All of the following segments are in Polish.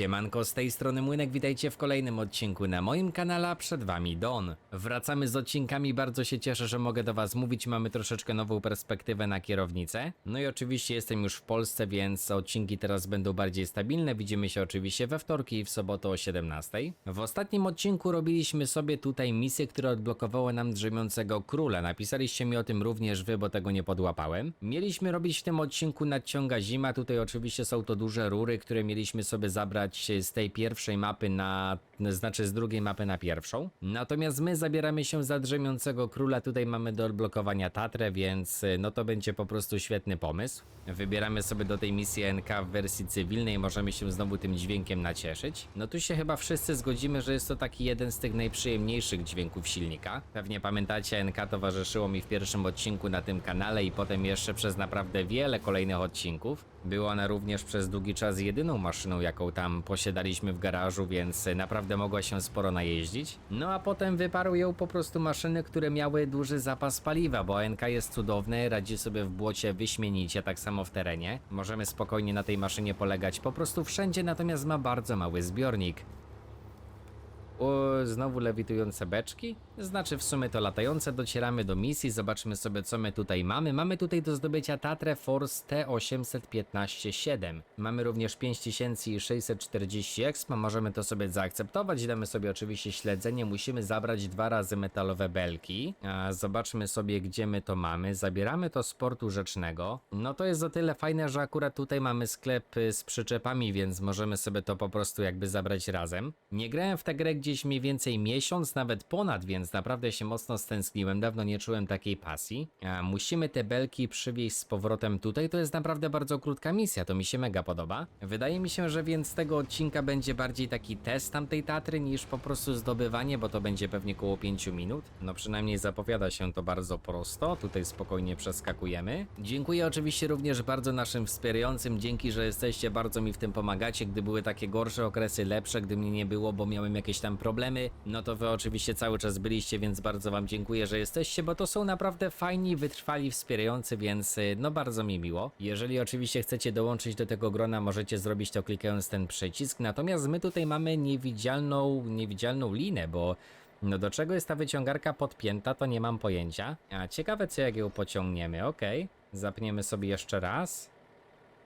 Siemanko, z tej strony Młynek, witajcie w kolejnym odcinku na moim kanale, a przed wami Don. Wracamy z odcinkami, bardzo się cieszę, że mogę do was mówić, mamy troszeczkę nową perspektywę na kierownicę. No i oczywiście jestem już w Polsce, więc odcinki teraz będą bardziej stabilne, widzimy się oczywiście we wtorki i w sobotę o 17. W ostatnim odcinku robiliśmy sobie tutaj misję, która odblokowała nam drzemiącego króla, napisaliście mi o tym również wy, bo tego nie podłapałem. Mieliśmy robić w tym odcinku nadciąga zima, tutaj oczywiście są to duże rury, które mieliśmy sobie zabrać z tej pierwszej mapy na, znaczy z drugiej mapy na pierwszą. Natomiast my zabieramy się za drzemiącego króla, tutaj mamy do odblokowania Tatrę, więc y, no to będzie po prostu świetny pomysł. Wybieramy sobie do tej misji NK w wersji cywilnej, możemy się znowu tym dźwiękiem nacieszyć. No tu się chyba wszyscy zgodzimy, że jest to taki jeden z tych najprzyjemniejszych dźwięków silnika. Pewnie pamiętacie, NK towarzyszyło mi w pierwszym odcinku na tym kanale i potem jeszcze przez naprawdę wiele kolejnych odcinków. Była ona również przez długi czas jedyną maszyną, jaką tam posiadaliśmy w garażu, więc naprawdę mogła się sporo najeździć. No a potem wyparły ją po prostu maszyny, które miały duży zapas paliwa, bo NK jest cudowny, radzi sobie w błocie wyśmienicie, tak samo w terenie. Możemy spokojnie na tej maszynie polegać po prostu wszędzie, natomiast ma bardzo mały zbiornik. O, znowu lewitujące beczki? Znaczy w sumie to latające, docieramy do misji, zobaczmy sobie co my tutaj mamy. Mamy tutaj do zdobycia Tatrę Force T815-7. Mamy również 5640 expa, możemy to sobie zaakceptować, damy sobie oczywiście śledzenie, musimy zabrać dwa razy metalowe belki. A, zobaczmy sobie gdzie my to mamy, zabieramy to z portu rzecznego. No to jest o tyle fajne, że akurat tutaj mamy sklep y, z przyczepami, więc możemy sobie to po prostu jakby zabrać razem. Nie grałem w tę grę gdzieś mniej więcej miesiąc, nawet ponad, więc naprawdę się mocno stęskniłem, dawno nie czułem takiej pasji. A musimy te belki przywieźć z powrotem tutaj, to jest naprawdę bardzo krótka misja, to mi się mega podoba. Wydaje mi się, że więc tego odcinka będzie bardziej taki test tamtej Tatry niż po prostu zdobywanie, bo to będzie pewnie koło 5 minut. No przynajmniej zapowiada się to bardzo prosto, tutaj spokojnie przeskakujemy. Dziękuję oczywiście również bardzo naszym wspierającym, dzięki, że jesteście, bardzo mi w tym pomagacie, gdy były takie gorsze okresy, lepsze, gdy mnie nie było, bo miałem jakieś tam problemy, no to wy oczywiście cały czas byliście, więc bardzo wam dziękuję, że jesteście, bo to są naprawdę fajni, wytrwali wspierający, więc y, no bardzo mi miło. Jeżeli oczywiście chcecie dołączyć do tego grona, możecie zrobić to klikając ten przycisk, natomiast my tutaj mamy niewidzialną, niewidzialną linę, bo no do czego jest ta wyciągarka podpięta, to nie mam pojęcia. A ciekawe co jak ją pociągniemy, okej. Zapniemy sobie jeszcze raz.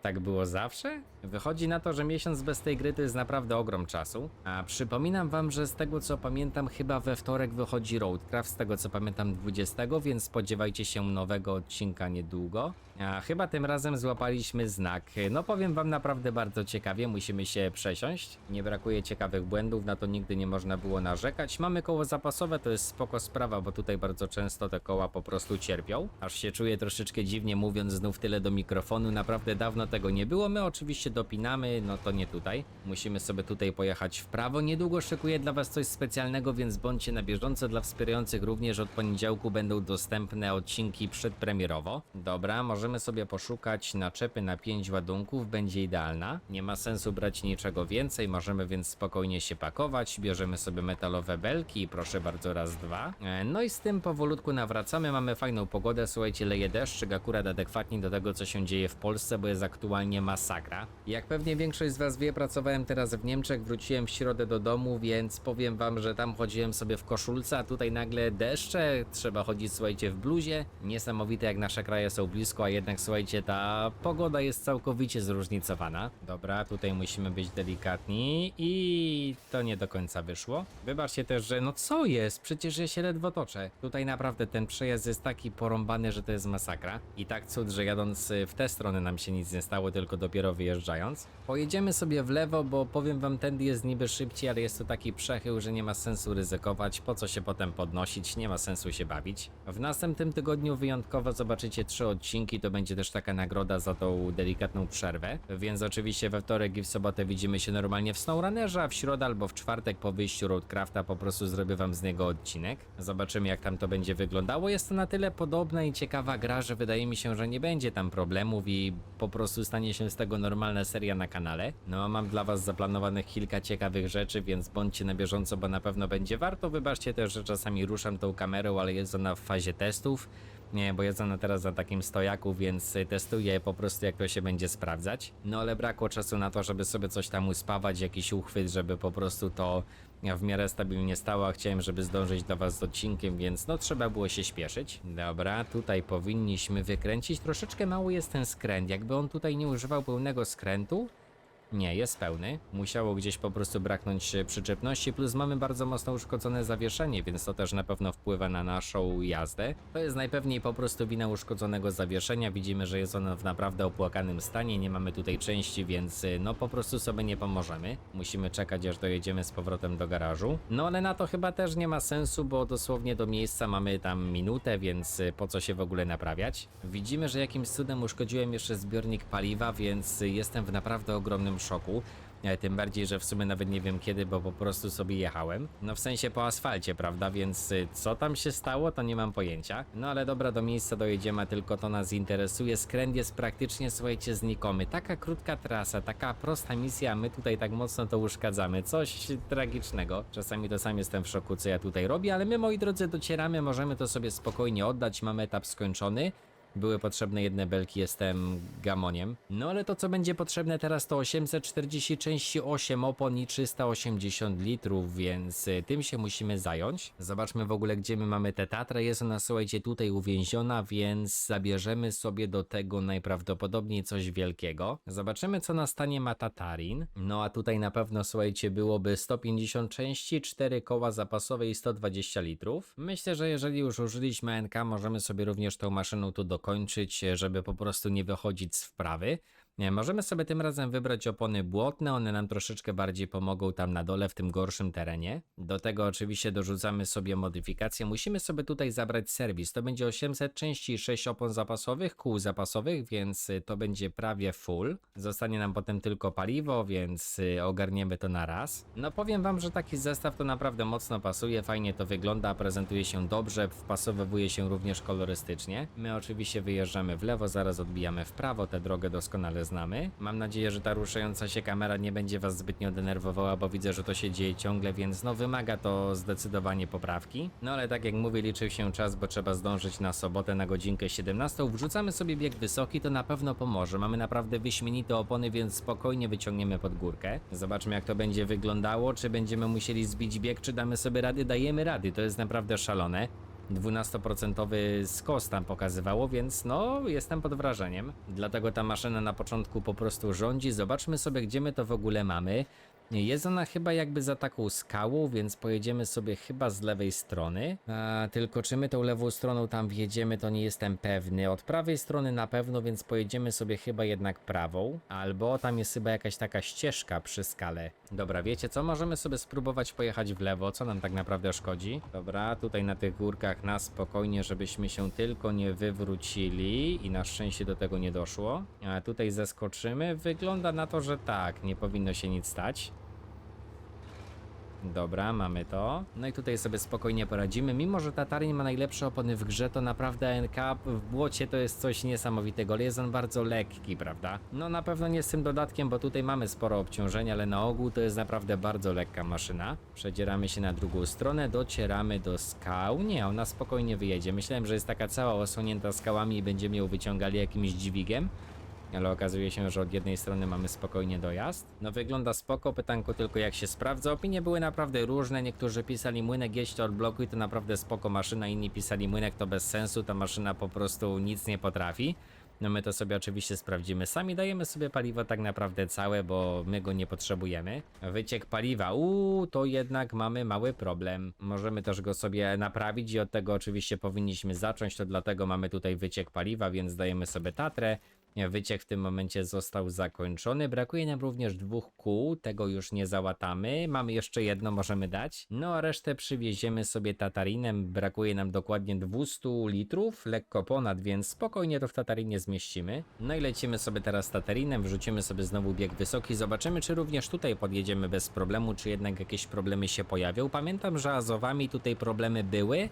Tak było zawsze? Wychodzi na to, że miesiąc bez tej gry to jest naprawdę ogrom czasu. A przypominam wam, że z tego co pamiętam, chyba we wtorek wychodzi Roadcraft, z tego co pamiętam 20, więc spodziewajcie się nowego odcinka niedługo. A chyba tym razem złapaliśmy znak. No powiem wam naprawdę bardzo ciekawie, musimy się przesiąść. Nie brakuje ciekawych błędów, na to nigdy nie można było narzekać. Mamy koło zapasowe, to jest spoko sprawa, bo tutaj bardzo często te koła po prostu cierpią. Aż się czuję troszeczkę dziwnie mówiąc znów tyle do mikrofonu, naprawdę dawno tego nie było. My oczywiście dopinamy, no to nie tutaj. Musimy sobie tutaj pojechać w prawo. Niedługo szykuję dla was coś specjalnego, więc bądźcie na bieżąco. Dla wspierających również od poniedziałku będą dostępne odcinki przedpremierowo. Dobra, możemy sobie poszukać naczepy na 5 ładunków, będzie idealna. Nie ma sensu brać niczego więcej, możemy więc spokojnie się pakować. Bierzemy sobie metalowe belki proszę bardzo raz, dwa. E, No i z tym powolutku nawracamy, mamy fajną pogodę, słuchajcie, leje deszczyk, akurat adekwatnie do tego, co się dzieje w Polsce, bo jest aktualnie masakra. Jak pewnie większość z was wie, pracowałem teraz w Niemczech, wróciłem w środę do domu, więc powiem wam, że tam chodziłem sobie w koszulce, a tutaj nagle deszcze, trzeba chodzić, słuchajcie, w bluzie. Niesamowite jak nasze kraje są blisko, a jednak, słuchajcie, ta pogoda jest całkowicie zróżnicowana. Dobra, tutaj musimy być delikatni i to nie do końca wyszło. Wybaczcie też, że no co jest? Przecież ja się ledwo toczę. Tutaj naprawdę ten przejazd jest taki porąbany, że to jest masakra. I tak cud, że jadąc w tę stronę nam się nic nie stało, tylko dopiero wyjeżdżając. Pojedziemy sobie w lewo, bo powiem wam, tędy jest niby szybciej, ale jest to taki przechył, że nie ma sensu ryzykować. Po co się potem podnosić? Nie ma sensu się bawić. W następnym tygodniu wyjątkowo zobaczycie trzy odcinki, to będzie też taka nagroda za tą delikatną przerwę. Więc oczywiście we wtorek i w sobotę widzimy się normalnie w SnowRunnerze, a w środę albo w czwartek po wyjściu Roadcrafta po prostu zrobię wam z niego odcinek. Zobaczymy jak tam to będzie wyglądało. Jest to na tyle podobna i ciekawa gra, że wydaje mi się, że nie będzie tam problemów i po prostu stanie się z tego normalna seria na kanale. No a mam dla was zaplanowanych kilka ciekawych rzeczy, więc bądźcie na bieżąco, bo na pewno będzie warto. Wybaczcie też, że czasami ruszam tą kamerą, ale jest ona w fazie testów. Nie, bo jest ona teraz na takim stojaku, więc testuję po prostu jak to się będzie sprawdzać. No ale brakło czasu na to, żeby sobie coś tam uspawać, jakiś uchwyt, żeby po prostu to w miarę stabilnie stało, a chciałem, żeby zdążyć do was z odcinkiem, więc no trzeba było się śpieszyć. Dobra, tutaj powinniśmy wykręcić. Troszeczkę mały jest ten skręt, jakby on tutaj nie używał pełnego skrętu. Nie, jest pełny. Musiało gdzieś po prostu braknąć e, przyczepności, plus mamy bardzo mocno uszkodzone zawieszenie, więc to też na pewno wpływa na naszą jazdę. To jest najpewniej po prostu wina uszkodzonego zawieszenia. Widzimy, że jest ono w naprawdę opłakanym stanie, nie mamy tutaj części, więc e, no po prostu sobie nie pomożemy. Musimy czekać, aż dojedziemy z powrotem do garażu. No ale na to chyba też nie ma sensu, bo dosłownie do miejsca mamy tam minutę, więc e, po co się w ogóle naprawiać? Widzimy, że jakimś cudem uszkodziłem jeszcze zbiornik paliwa, więc jestem w naprawdę ogromnym szoku. E, Tym bardziej, że w sumie nawet nie wiem kiedy, bo po prostu sobie jechałem. No w sensie po asfalcie, prawda? Więc y, co tam się stało, to nie mam pojęcia. No ale dobra, do miejsca dojedziemy, tylko to nas interesuje. Skręt jest praktycznie, słuchajcie, znikomy. Taka krótka trasa, taka prosta misja, a my tutaj tak mocno to uszkadzamy. Coś tragicznego. Czasami to sam jestem w szoku, co ja tutaj robię, ale my, moi drodzy, docieramy, możemy to sobie spokojnie oddać. Mamy etap skończony. Były potrzebne jedne belki, jestem gamoniem. No ale to co będzie potrzebne teraz to 840 części 8 opon i 380 litrów, więc y, tym się musimy zająć. Zobaczmy w ogóle gdzie my mamy tę Tatrę. Jest ona słuchajcie tutaj uwięziona, więc zabierzemy sobie do tego najprawdopodobniej coś wielkiego. Zobaczymy co na stanie ma Tatarin. No a tutaj na pewno słuchajcie byłoby 150 części, 4 koła zapasowe i 120 litrów. Myślę, że jeżeli już użyliśmy NK możemy sobie również tą maszyną tu dokończyć, żeby po prostu nie wychodzić z wprawy. Nie, możemy sobie tym razem wybrać opony błotne, one nam troszeczkę bardziej pomogą tam na dole w tym gorszym terenie. Do tego oczywiście dorzucamy sobie modyfikacje. Musimy sobie tutaj zabrać serwis. To będzie 800 części, 6 opon zapasowych, kół zapasowych, więc y, to będzie prawie full. Zostanie nam potem tylko paliwo, więc y, ogarniemy to na raz. No powiem wam, że taki zestaw to naprawdę mocno pasuje, fajnie to wygląda, prezentuje się dobrze, wpasowywuje się również kolorystycznie. My oczywiście wyjeżdżamy w lewo, zaraz odbijamy w prawo, tę drogę doskonale znamy. Mam nadzieję, że ta ruszająca się kamera nie będzie was zbytnio denerwowała, bo widzę, że to się dzieje ciągle, więc no wymaga to zdecydowanie poprawki. No ale tak jak mówię, liczył się czas, bo trzeba zdążyć na sobotę na godzinkę 17. Wrzucamy sobie bieg wysoki, to na pewno pomoże. Mamy naprawdę wyśmienite opony, więc spokojnie wyciągniemy pod górkę. Zobaczmy jak to będzie wyglądało, czy będziemy musieli zbić bieg, czy damy sobie rady. Dajemy rady, to jest naprawdę szalone. 12% skos tam pokazywało, więc no jestem pod wrażeniem. Dlatego ta maszyna na początku po prostu rządzi. Zobaczmy sobie, gdzie my to w ogóle mamy. Jest ona chyba jakby za taką skałą, więc pojedziemy sobie chyba z lewej strony. A, tylko czy my tą lewą stroną tam wjedziemy, to nie jestem pewny. Od prawej strony na pewno, więc pojedziemy sobie chyba jednak prawą. Albo tam jest chyba jakaś taka ścieżka przy skale. Dobra, wiecie co? Możemy sobie spróbować pojechać w lewo, co nam tak naprawdę szkodzi. Dobra, tutaj na tych górkach na spokojnie, żebyśmy się tylko nie wywrócili i na szczęście do tego nie doszło. A tutaj zeskoczymy. Wygląda na to, że tak, nie powinno się nic stać. Dobra, mamy to. No i tutaj sobie spokojnie poradzimy. Mimo, że Tatarin ma najlepsze opony w grze, to naprawdę NK w błocie to jest coś niesamowitego, ale jest on bardzo lekki, prawda? No na pewno nie z tym dodatkiem, bo tutaj mamy sporo obciążenia, ale na ogół to jest naprawdę bardzo lekka maszyna. Przedzieramy się na drugą stronę, docieramy do skał. Nie, ona spokojnie wyjedzie. Myślałem, że jest taka cała osłonięta skałami i będziemy ją wyciągali jakimś dźwigiem. Ale okazuje się, że od jednej strony mamy spokojnie dojazd. No wygląda spoko, pytanko tylko jak się sprawdza. Opinie były naprawdę różne, niektórzy pisali młynek jedź to odblokuj, to naprawdę spoko maszyna, inni pisali młynek to bez sensu, ta maszyna po prostu nic nie potrafi. No my to sobie oczywiście sprawdzimy sami, dajemy sobie paliwo tak naprawdę całe, bo my go nie potrzebujemy. Wyciek paliwa, uuu, to jednak mamy mały problem. Możemy też go sobie naprawić i od tego oczywiście powinniśmy zacząć, to dlatego mamy tutaj wyciek paliwa, więc dajemy sobie tatrę. Wyciek w tym momencie został zakończony. Brakuje nam również dwóch kół, tego już nie załatamy. Mamy jeszcze jedno, możemy dać. No a resztę przywieziemy sobie Tatarinem. Brakuje nam dokładnie 200 litrów, lekko ponad, więc spokojnie to w Tatarinie zmieścimy. No i lecimy sobie teraz Tatarinem, wrzucimy sobie znowu bieg wysoki. Zobaczymy, czy również tutaj podjedziemy bez problemu, czy jednak jakieś problemy się pojawią. Pamiętam, że Azowami tutaj problemy były.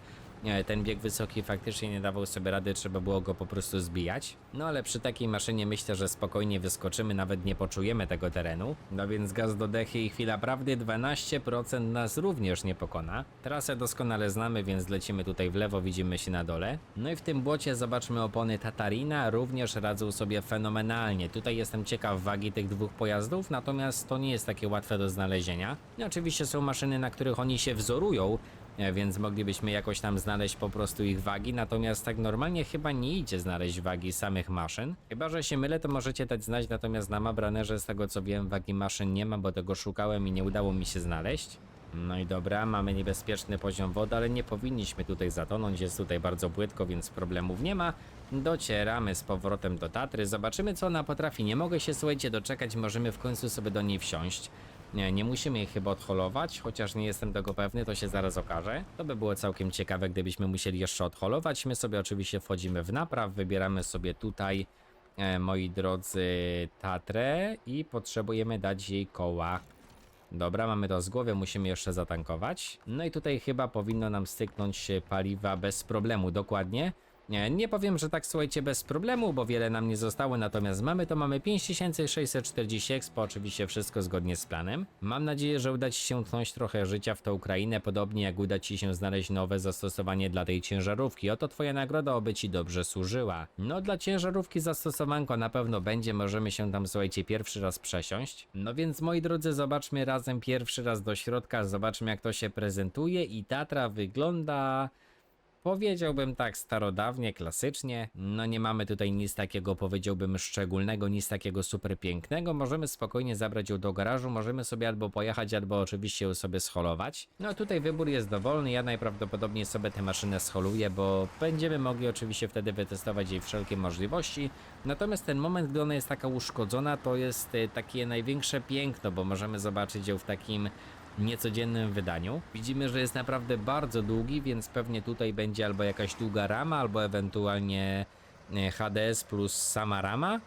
Ten bieg wysoki faktycznie nie dawał sobie rady, trzeba było go po prostu zbijać. No ale przy takiej maszynie myślę, że spokojnie wyskoczymy, nawet nie poczujemy tego terenu. No więc gaz do dechy i chwila prawdy 12% nas również nie pokona. Trasę doskonale znamy, więc lecimy tutaj w lewo, widzimy się na dole. No i w tym błocie zobaczmy opony Tatarina, również radzą sobie fenomenalnie. Tutaj jestem ciekaw wagi tych dwóch pojazdów, natomiast to nie jest takie łatwe do znalezienia. No oczywiście są maszyny, na których oni się wzorują, więc moglibyśmy jakoś tam znaleźć po prostu ich wagi, natomiast tak normalnie chyba nie idzie znaleźć wagi samych maszyn. Chyba, że się mylę, to możecie dać znać, natomiast na Mabranerze z tego co wiem wagi maszyn nie ma, bo tego szukałem i nie udało mi się znaleźć. No i dobra, mamy niebezpieczny poziom wody, ale nie powinniśmy tutaj zatonąć, jest tutaj bardzo płytko, więc problemów nie ma. Docieramy z powrotem do Tatry, zobaczymy co ona potrafi. Nie mogę się, słuchajcie, doczekać, możemy w końcu sobie do niej wsiąść. Nie, nie musimy jej chyba odholować, chociaż nie jestem tego pewny, to się zaraz okaże. To by było całkiem ciekawe, gdybyśmy musieli jeszcze odholować. My sobie oczywiście wchodzimy w napraw, wybieramy sobie tutaj, e, moi drodzy, Tatrę i potrzebujemy dać jej koła. Dobra, mamy to z głowy, musimy jeszcze zatankować. No i tutaj chyba powinno nam styknąć paliwa bez problemu, dokładnie. Nie, nie powiem, że tak słuchajcie bez problemu, bo wiele nam nie zostało, natomiast mamy to, mamy 5640 expo, oczywiście wszystko zgodnie z planem. Mam nadzieję, że uda Ci się tnąć trochę życia w tą Ukrainę, podobnie jak uda Ci się znaleźć nowe zastosowanie dla tej ciężarówki. Oto Twoja nagroda, oby Ci dobrze służyła. No dla ciężarówki zastosowanko na pewno będzie, możemy się tam słuchajcie pierwszy raz przesiąść. No więc moi drodzy, zobaczmy razem pierwszy raz do środka, zobaczmy jak to się prezentuje i Tatra wygląda... Powiedziałbym tak starodawnie, klasycznie. No nie mamy tutaj nic takiego, powiedziałbym, szczególnego, nic takiego super pięknego. Możemy spokojnie zabrać ją do garażu, możemy sobie albo pojechać, albo oczywiście ją sobie scholować. No tutaj wybór jest dowolny, ja najprawdopodobniej sobie tę maszynę scholuję, bo będziemy mogli oczywiście wtedy wytestować jej wszelkie możliwości. Natomiast ten moment, gdy ona jest taka uszkodzona, to jest y, takie największe piękno, bo możemy zobaczyć ją w takim niecodziennym wydaniu. Widzimy, że jest naprawdę bardzo długi, więc pewnie tutaj będzie albo jakaś długa rama, albo ewentualnie e, HDS plus sama rama.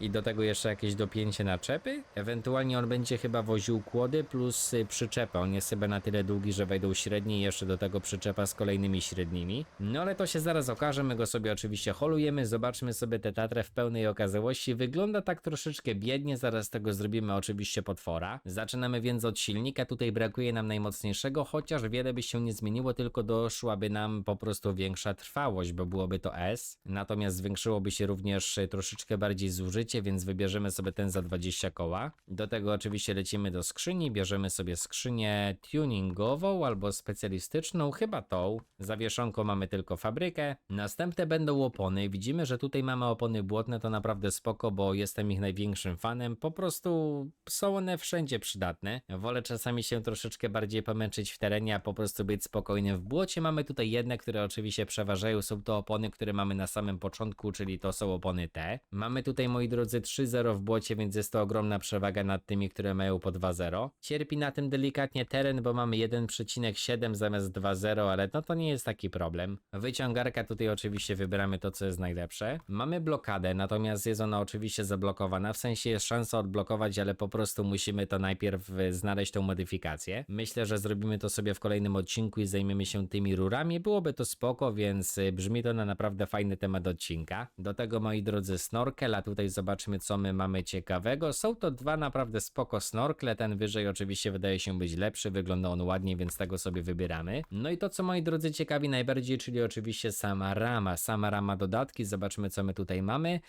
I do tego jeszcze jakieś dopięcie naczepy. Ewentualnie on będzie chyba woził kłody plus y, przyczepę. On jest chyba na tyle długi, że wejdą średnie i jeszcze do tego przyczepa z kolejnymi średnimi. No ale to się zaraz okaże. My go sobie oczywiście holujemy. Zobaczmy sobie tę tatrę w pełnej okazałości. Wygląda tak troszeczkę biednie. Zaraz tego zrobimy oczywiście potwora. Zaczynamy więc od silnika. Tutaj brakuje nam najmocniejszego, chociaż wiele by się nie zmieniło, tylko doszłaby nam po prostu większa trwałość, bo byłoby to S. Natomiast zwiększyłoby się również y, troszeczkę bardziej zużycie, więc wybierzemy sobie ten za 20 koła. Do tego oczywiście lecimy do skrzyni, bierzemy sobie skrzynię tuningową albo specjalistyczną, chyba tą. Zawieszonką mamy tylko fabrykę. Następne będą opony. Widzimy, że tutaj mamy opony błotne, to naprawdę spoko, bo jestem ich największym fanem. Po prostu są one wszędzie przydatne. Wolę czasami się troszeczkę bardziej pomęczyć w terenie, a po prostu być spokojnym w błocie. Mamy tutaj jedne, które oczywiście przeważają. Są to opony, które mamy na samym początku, czyli to są opony T. Mamy tutaj, moi drodzy, 3-0 w błocie, więc jest to ogromna przewaga nad tymi, które mają po 2-0. Cierpi na tym delikatnie teren, bo mamy 1,7 zamiast 2-0, ale no to nie jest taki problem. Wyciągarka tutaj oczywiście wybieramy to, co jest najlepsze. Mamy blokadę, natomiast jest ona oczywiście zablokowana, w sensie jest szansa odblokować, ale po prostu musimy to najpierw y, znaleźć tą modyfikację. Myślę, że zrobimy to sobie w kolejnym odcinku i zajmiemy się tymi rurami. Byłoby to spoko, więc y, brzmi to na naprawdę fajny temat odcinka. Do tego, moi drodzy, snorkel, a tutaj zobaczmy, co my mamy ciekawego. Są to dwa naprawdę spoko snorkle, ten wyżej oczywiście wydaje się być lepszy, wygląda on ładnie, więc tego sobie wybieramy. No i to, co moi drodzy ciekawi najbardziej, czyli oczywiście sama rama, sama rama dodatki, zobaczmy, co my tutaj mamy.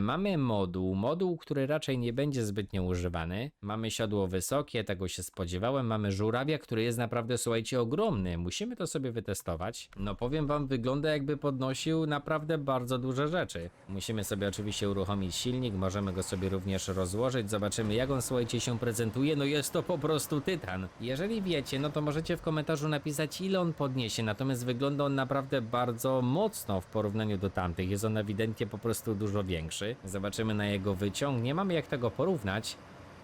Mamy moduł, moduł, który raczej nie będzie zbytnio używany. Mamy siodło wysokie, tego się spodziewałem. Mamy żurawia, który jest naprawdę, słuchajcie, ogromny. Musimy to sobie wytestować. No powiem wam, wygląda jakby podnosił naprawdę bardzo duże rzeczy. Musimy sobie oczywiście uruchomić silnik, możemy go sobie również rozłożyć. Zobaczymy, jak on, słuchajcie, się prezentuje. No jest to po prostu tytan. Jeżeli wiecie, no to możecie w komentarzu napisać, ile on podniesie. Natomiast wygląda on naprawdę bardzo mocno w porównaniu do tamtych. Jest on ewidentnie po prostu dużo większy. Zobaczymy na jego wyciąg. Nie mamy jak tego porównać.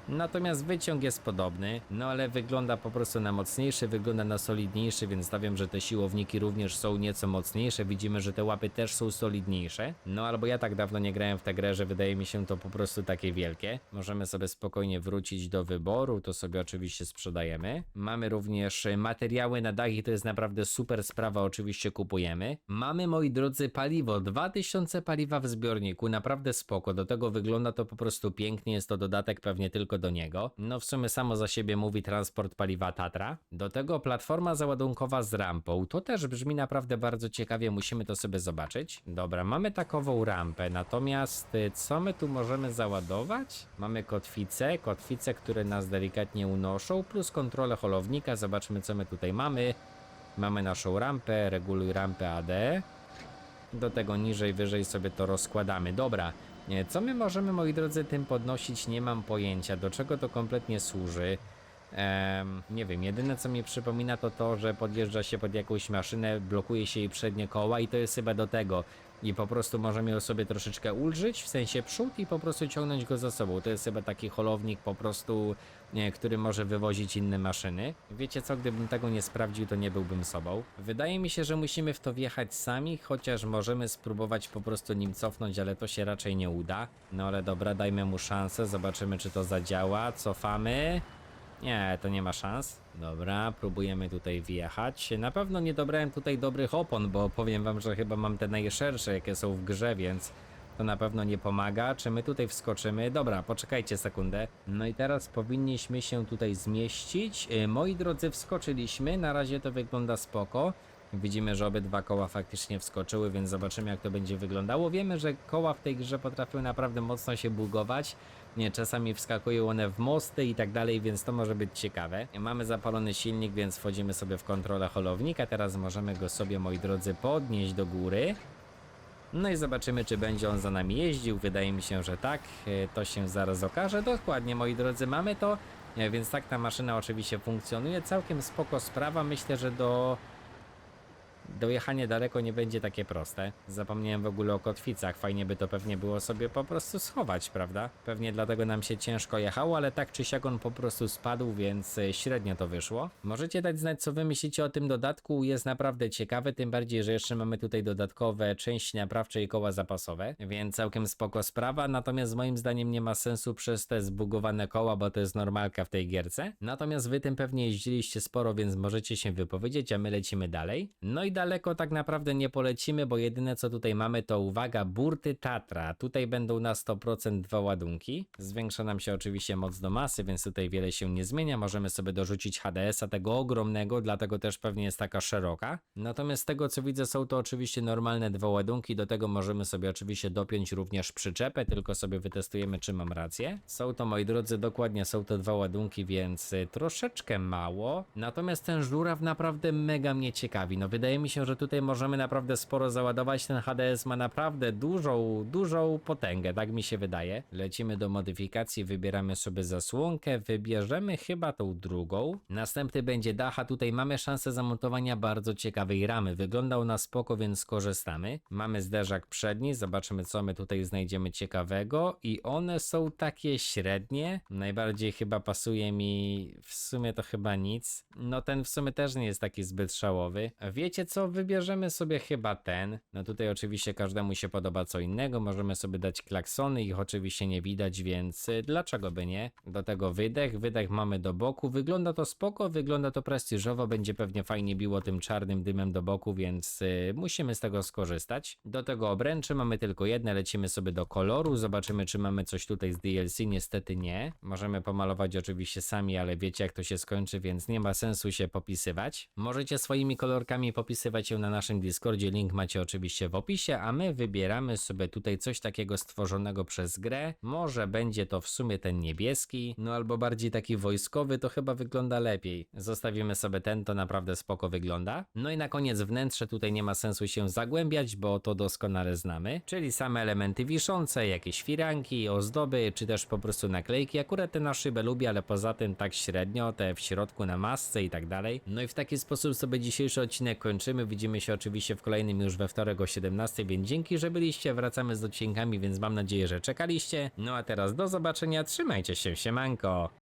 Natomiast wyciąg jest podobny, no ale wygląda po prostu na mocniejszy, wygląda na solidniejszy, więc stawiam, że te siłowniki również są nieco mocniejsze. Widzimy, że te łapy też są solidniejsze. No albo ja tak dawno nie grałem w tę grę, że wydaje mi się to po prostu takie wielkie. Możemy sobie spokojnie wrócić do wyboru, to sobie oczywiście sprzedajemy. Mamy również materiały na dach i to jest naprawdę super sprawa, oczywiście kupujemy. Mamy, moi drodzy, paliwo, 2000 paliwa w zbiorniku, naprawdę spoko, do tego wygląda to po prostu pięknie, jest to dodatek pewnie tylko do niego. No w sumie samo za siebie mówi transport paliwa Tatra. Do tego platforma załadunkowa z rampą, to też brzmi naprawdę bardzo ciekawie, musimy to sobie zobaczyć. Dobra, mamy takową rampę, natomiast y, co my tu możemy załadować? Mamy kotwice, kotwice, które nas delikatnie unoszą, plus kontrolę holownika, zobaczmy co my tutaj mamy. Mamy naszą rampę, reguluj rampę AD. Do tego niżej, wyżej sobie to rozkładamy. Dobra, co my możemy, moi drodzy, tym podnosić? Nie mam pojęcia, do czego to kompletnie służy. Em, nie wiem, jedyne co mi przypomina to to, że podjeżdża się pod jakąś maszynę, blokuje się jej przednie koła i to jest chyba do tego. I po prostu możemy sobie troszeczkę ulżyć, w sensie przód i po prostu ciągnąć go za sobą. To jest chyba taki holownik po prostu, nie, który może wywozić inne maszyny. Wiecie co, gdybym tego nie sprawdził, to nie byłbym sobą. Wydaje mi się, że musimy w to wjechać sami, chociaż możemy spróbować po prostu nim cofnąć, ale to się raczej nie uda. No ale dobra, dajmy mu szansę, zobaczymy czy to zadziała. Cofamy. Nie, to nie ma szans. Dobra, próbujemy tutaj wjechać. Na pewno nie dobrałem tutaj dobrych opon, bo powiem wam, że chyba mam te najszersze, jakie są w grze, więc to na pewno nie pomaga. Czy my tutaj wskoczymy? Dobra, poczekajcie sekundę. No i teraz powinniśmy się tutaj zmieścić. Yy, Moi drodzy, wskoczyliśmy. Na razie to wygląda spoko. Widzimy, że obydwa koła faktycznie wskoczyły, więc zobaczymy jak to będzie wyglądało. Wiemy, że koła w tej grze potrafią naprawdę mocno się bugować. Nie, czasami wskakują one w mosty i tak dalej, więc to może być ciekawe. Mamy zapalony silnik, więc wchodzimy sobie w kontrolę holownika. Teraz możemy go sobie, moi drodzy, podnieść do góry. No i zobaczymy, czy będzie on za nami jeździł. Wydaje mi się, że tak. E, To się zaraz okaże. Dokładnie, moi drodzy, mamy to. E, Więc tak ta maszyna oczywiście funkcjonuje. Całkiem spoko sprawa. Myślę, że do dojechanie daleko nie będzie takie proste. Zapomniałem w ogóle o kotwicach. Fajnie by to pewnie było sobie po prostu schować, prawda? Pewnie dlatego nam się ciężko jechało, ale tak czy siak on po prostu spadł, więc e, średnio to wyszło. Możecie dać znać, co wy myślicie o tym dodatku. Jest naprawdę ciekawy, tym bardziej, że jeszcze mamy tutaj dodatkowe części naprawcze i koła zapasowe, więc całkiem spoko sprawa. Natomiast moim zdaniem nie ma sensu przez te zbugowane koła, bo to jest normalka w tej gierce. Natomiast wy tym pewnie jeździliście sporo, więc możecie się wypowiedzieć, a my lecimy dalej. No i daleko tak naprawdę nie polecimy, bo jedyne co tutaj mamy to uwaga, burty Tatra. Tutaj będą na 100% dwa ładunki. Zwiększa nam się oczywiście moc do masy, więc tutaj wiele się nie zmienia. Możemy sobie dorzucić HDS-a tego ogromnego, dlatego też pewnie jest taka szeroka. Natomiast z tego co widzę są to oczywiście normalne dwa ładunki, do tego możemy sobie oczywiście dopiąć również przyczepę, tylko sobie wytestujemy czy mam rację. Są to moi drodzy, dokładnie są to dwa ładunki, więc y, troszeczkę mało. Natomiast ten żuraw naprawdę mega mnie ciekawi. No wydaje mi się, że tutaj możemy naprawdę sporo załadować. Ten HDS ma naprawdę dużą, dużą potęgę, tak mi się wydaje. Lecimy do modyfikacji, wybieramy sobie zasłonkę, wybierzemy chyba tą drugą. Następny będzie dach, a tutaj mamy szansę zamontowania bardzo ciekawej ramy. Wygląda ona spoko, więc skorzystamy. Mamy zderzak przedni, zobaczymy co my tutaj znajdziemy ciekawego i one są takie średnie. Najbardziej chyba pasuje mi w sumie to chyba nic. No ten w sumie też nie jest taki zbyt szałowy. Wiecie co, wybierzemy sobie chyba ten. No tutaj oczywiście każdemu się podoba co innego, możemy sobie dać klaksony, ich oczywiście nie widać, więc y, dlaczego by nie? Do tego wydech, wydech mamy do boku, wygląda to spoko, wygląda to prestiżowo, będzie pewnie fajnie biło tym czarnym dymem do boku, więc y, musimy z tego skorzystać. Do tego obręczy mamy tylko jedne, lecimy sobie do koloru, zobaczymy czy mamy coś tutaj z DLC, niestety nie. Możemy pomalować oczywiście sami, ale wiecie jak to się skończy, więc nie ma sensu się popisywać. Możecie swoimi kolorkami popisywać się na naszym Discordzie, link macie oczywiście w opisie, a my wybieramy sobie tutaj coś takiego stworzonego przez grę. Może będzie to w sumie ten niebieski, no albo bardziej taki wojskowy, to chyba wygląda lepiej. Zostawimy sobie ten, to naprawdę spoko wygląda. No i na koniec wnętrze, tutaj nie ma sensu się zagłębiać, bo to doskonale znamy, czyli same elementy wiszące, jakieś firanki, ozdoby, czy też po prostu naklejki. Akurat te na szybę lubię, ale poza tym tak średnio, te w środku na masce i tak dalej. No i w taki sposób sobie dzisiejszy odcinek kończymy. Kończymy. Widzimy się oczywiście w kolejnym już we wtorek o 17, więc dzięki, że byliście. Wracamy z odcinkami, więc mam nadzieję, że czekaliście. No a teraz do zobaczenia. Trzymajcie się, siemanko.